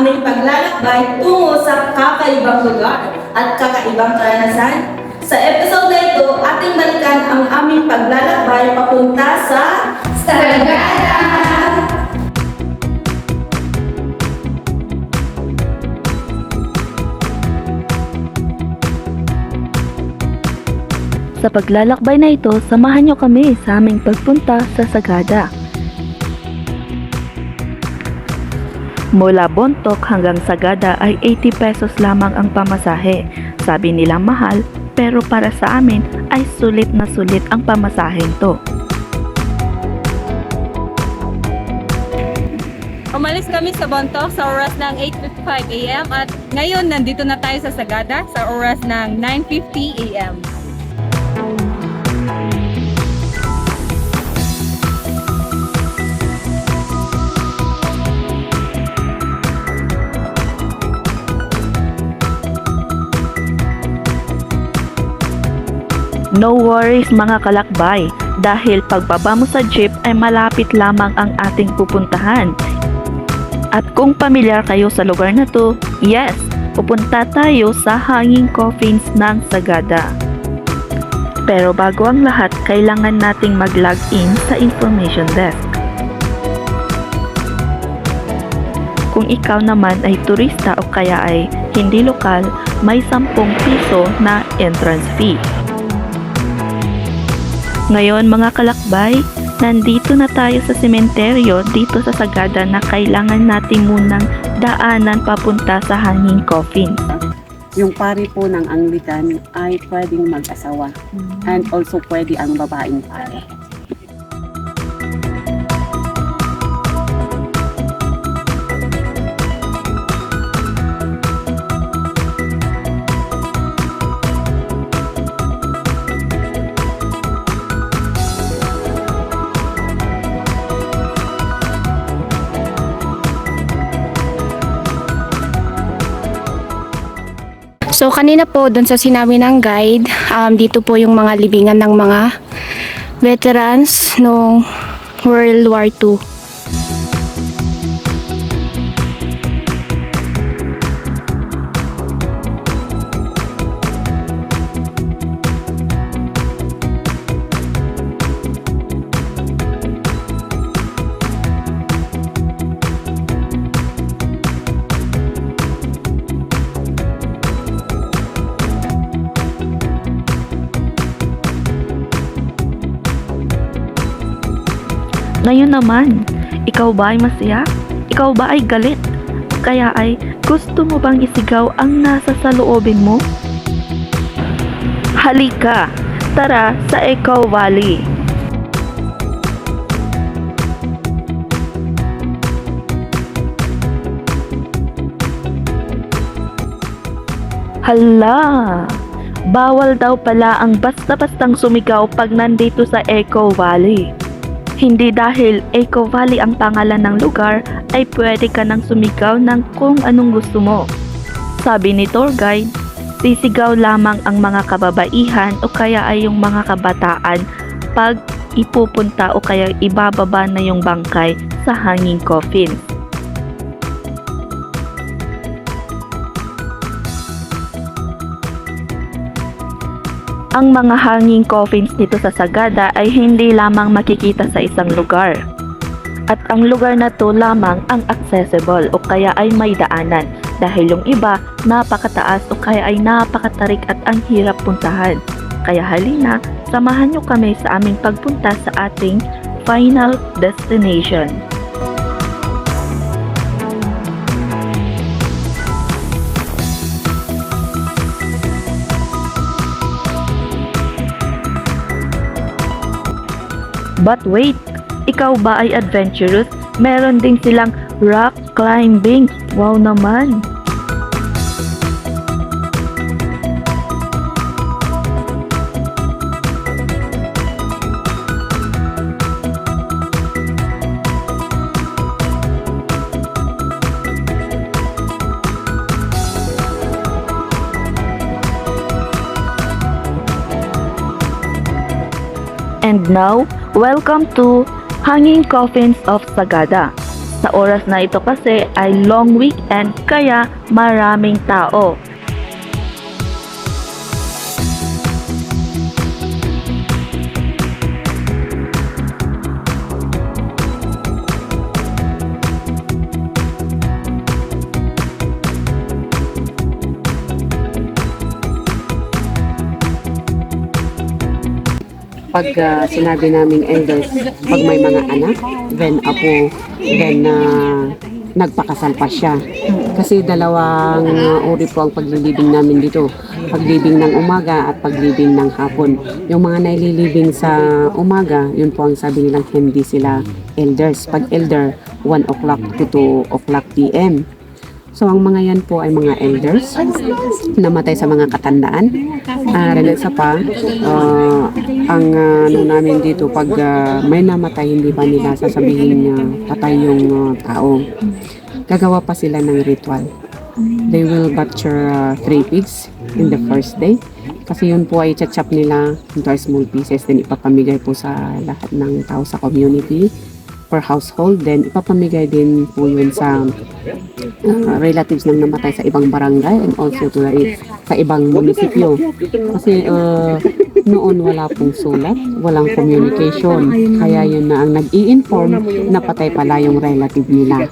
aming paglalakbay tungo sa kakaibang lugar at kakaibang karanasan. Sa episode na ito, ating balikan ang aming paglalakbay papunta sa Sagada! Sa paglalakbay na ito, samahan nyo kami sa aming pagpunta sa Sagada. Mula Bontok hanggang Sagada ay 80 pesos lamang ang pamasahe. Sabi nila mahal, pero para sa amin ay sulit na sulit ang pamasaheng to. Umalis kami sa Bontok sa oras ng 8.55 a.m. at ngayon nandito na tayo sa Sagada sa oras ng 9.50 a.m. No worries mga kalakbay, dahil pagbaba mo sa jeep ay malapit lamang ang ating pupuntahan. At kung pamilyar kayo sa lugar na to, yes, pupunta tayo sa Hanging Coffins ng Sagada. Pero bago ang lahat, kailangan nating mag-log in sa information desk. Kung ikaw naman ay turista o kaya ay hindi lokal, may 10 piso na entrance fee. Ngayon mga kalakbay, nandito na tayo sa sementeryo dito sa Sagada na kailangan natin munang daanan papunta sa Hanging Coffin. Yung pari po ng Anglican ay pwedeng mag-asawa and also pwede ang babaeng pari. So kanina po doon sa sinabi ng guide, um, dito po yung mga libingan ng mga veterans noong World War II. Ngayon naman, ikaw ba ay masaya? Ikaw ba ay galit? Kaya ay gusto mo bang isigaw ang nasa sa loobin mo? Halika, tara sa Eco Valley. Hala! Bawal daw pala ang basta-bastang sumigaw pag nandito sa Eco Valley. Hindi dahil Eco Valley ang pangalan ng lugar ay pwede ka nang sumigaw ng kung anong gusto mo. Sabi ni tour guide, sisigaw lamang ang mga kababaihan o kaya ay yung mga kabataan pag ipupunta o kaya ibababa na yung bangkay sa hanging coffin. Ang mga hanging coffins dito sa Sagada ay hindi lamang makikita sa isang lugar. At ang lugar na to lamang ang accessible o kaya ay may daanan dahil yung iba napakataas o kaya ay napakatarik at ang hirap puntahan. Kaya halina, samahan nyo kami sa aming pagpunta sa ating final destination. But wait, ikaw ba ay adventurous? Meron din silang rock climbing. Wow naman! And now, welcome to Hanging Coffins of Sagada. Sa oras na ito kasi ay long weekend kaya maraming tao. Pag ah, sinabi naming elders, pag may mga anak, then apo, then ah, nagpakasal pa siya. Kasi dalawang ah, uri po ang paglilibing namin dito. Paglibing ng umaga at paglibing ng hapon. Yung mga naililibing sa umaga, yun po ang sabi nilang hindi sila elders. Pag elder, 1 o'clock to 2 o'clock p.m. So ang mga yan po ay mga elders namatay sa mga katandaan. Ah, uh, sa pa, ah, ang ano namin dito pag ah, may namatay hindi pa nila sasabihin na patay yung ah, tao. Gagawa pa sila ng ritual. They will butcher ah, three pigs in the first day. Kasi yun po ay chachap nila into small pieces then ipapamigay po sa lahat ng tao sa community per household then ipapamigay din po yun sa uh, relatives ng namatay sa ibang barangay and also to the, sa ibang munisipyo. Kasi uh, noon wala pong sulat, walang communication. Kaya yun na ang nag-i-inform na patay pala yung relative nila.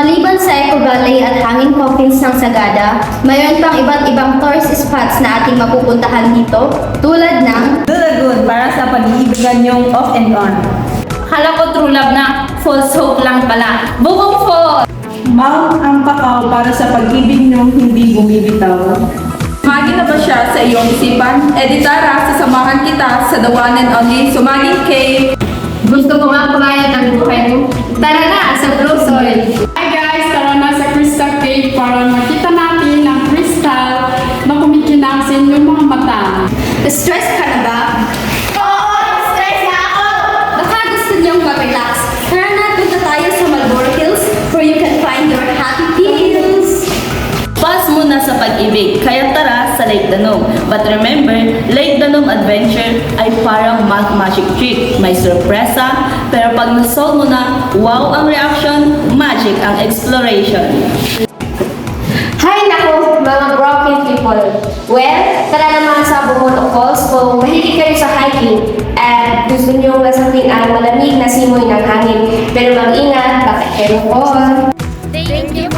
Maliban sa Eco Valley at hanging coffins ng Sagada, mayroon pang iba't ibang tourist spots na ating mapupuntahan dito tulad ng The Lagoon para sa pag-iibigan yung off and on. Akala ko true love na false hope lang pala. Bukong false! Mount Ampakaw para sa pag-ibig niyong hindi bumibitaw. Sumagi na ba siya sa iyong isipan? E di tara, sasamahan kita sa the one and only Sumaging Cave. Gusto ko nga pumayag ng buhay mo. Tara na sa Blue Soil! Hi guys! Tara na sa Crystal Cave para makita natin ang crystal na kumikinang sa inyong mga mata. Stress ka na ba? Oo! Stress na ako! Baka gusto niyong mag-relax. Tara na, punta tayo sa Marlboro Hills where you can find your happy pills. Pass muna sa pag-ibig, kaya tara Lake Danum. But remember, Lake Danum Adventure ay parang math magic trick. May sorpresa, pero pag nasolve mo na, wow ang reaction, magic ang exploration. Hay nako, mga broken people. Well, tara naman sa Bumoto Falls kung mahilig kayo sa hiking at gusto niyo lasapin ang malamig na simoy ng hangin. Pero mag-ingat, bakit kayo fall? Thank you